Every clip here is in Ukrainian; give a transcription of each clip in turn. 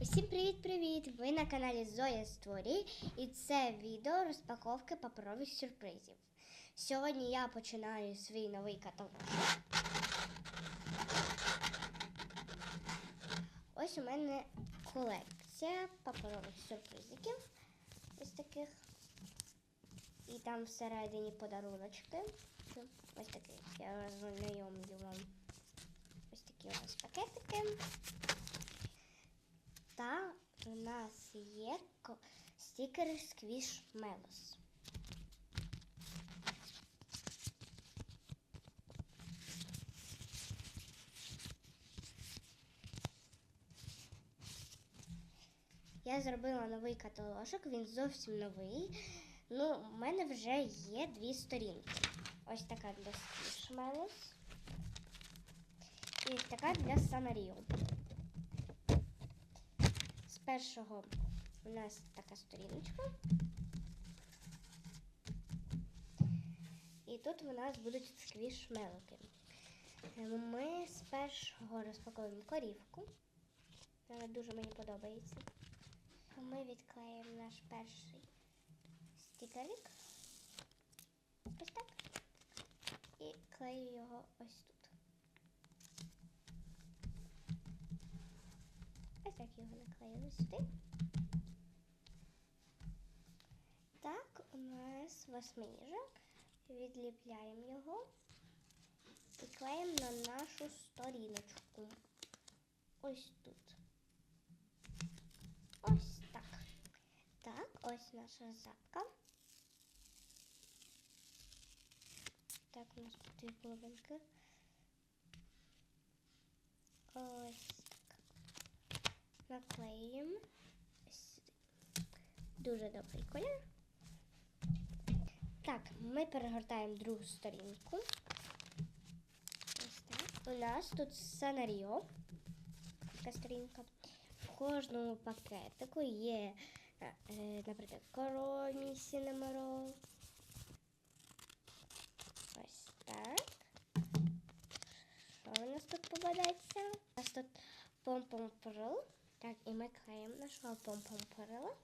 Усім привіт-привіт! Ви на каналі Зоя Створі і це відео розпаковки паперових сюрпризів. Сьогодні я починаю свій новий каталог. Ось у мене колекція паперових сюрпризиків. Ось таких. І там всередині подаруночки. Ось таких. Я роззнайомлю вам. Ось такі у нас пакетики. Та у нас є ко- стікери Squishmallows. Я зробила новий каталожок, він зовсім новий. Ну, у мене вже є дві сторінки. Ось така для Squishmallows і така для Санаріо. З першого у нас така сторіночка. І тут у нас будуть сквішмелики. Ми з першого розпаковуємо корівку. Вона дуже мені подобається. Ми відклеїмо наш перший стікерик. Ось так. І клею його ось тут. Ось так його наклеїли сюди. Так, у нас восьминіжок. Відліпляємо його і клеїмо на нашу сторіночку. Ось тут. Ось так. Так, ось наша запка. Так, у нас тут дві половинки. Ось так. Наклеїмо. Дуже добрий колір. Так, ми перегортаємо другу сторінку. Ось так. У нас тут сценаріо. Така сторінка. В кожному пакетику є, е, наприклад, коромі сінемарол. Ось так. Що у нас тут попадається? У нас тут пом-пом-перл. Так, і ми клеїмо нашого пом-пом-перла.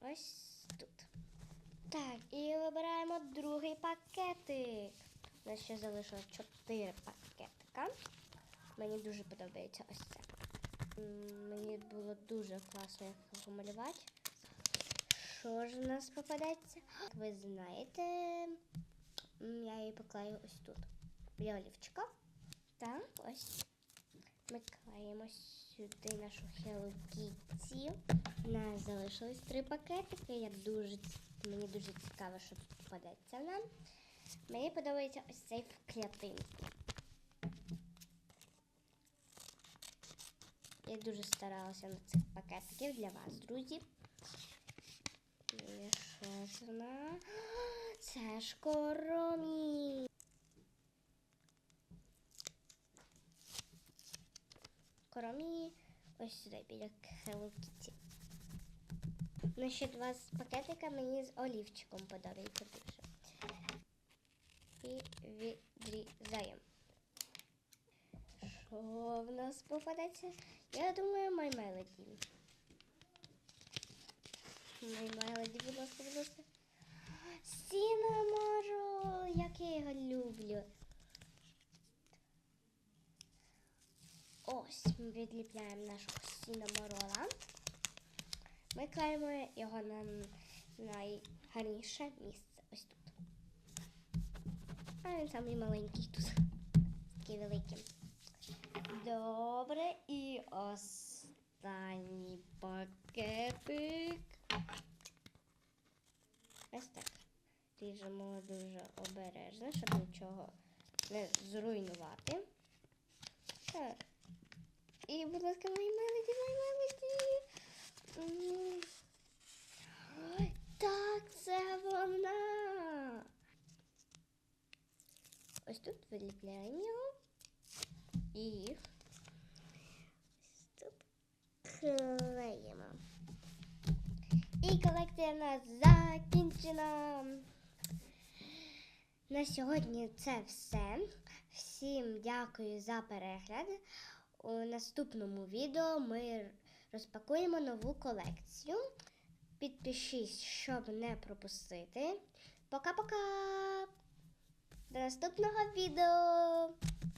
Ось тут. Так, і вибираємо другий пакетик. У нас ще залишилось чотири пакетика. Мені дуже подобається ось це. Мені було дуже класно їх помалювати. Що ж у нас попадеться? Як ви знаєте, я її поклею ось тут. Біля олівчика. Так, ось. Ми клеїмо сюди нашу Hello Kitty. У нас залишилось три пакетики. Я дуже, мені дуже цікаво, що попадеться нам. Мені подобається ось цей в клітинку. Я дуже старалася на цих пакетиків для вас, друзі. І що це в нас? Це ж коромі. Коромі ось сюди біля Hello Kitty. Ну, ще два з пакетика мені з олівчиком подобається дуже. І відрізаємо. Що в нас попадеться? Я думаю, My Melody. My Melody, будь ласка, будь ласка. Сінаморо! Як я його люблю. Ось ми відліпляємо нашого сінаморола. Ми клеїмо його на найгарніше місце. Ось тут. А він самий маленький тут. Такий великий. Добре, і останній пакетик. Ось так. Ріжемо дуже обережно, щоб нічого не зруйнувати. Так. І, будь ласка, мої мелоді, мої мелоді. М. Ой, Так, це вона. Ось тут виліпляємо його. І ось тут клеїмо. І колекція в нас закінчена. На сьогодні це все. Всім дякую за перегляд. У наступному відео ми розпакуємо нову колекцію. Підпишись, щоб не пропустити. Пока-пока! До наступного відео!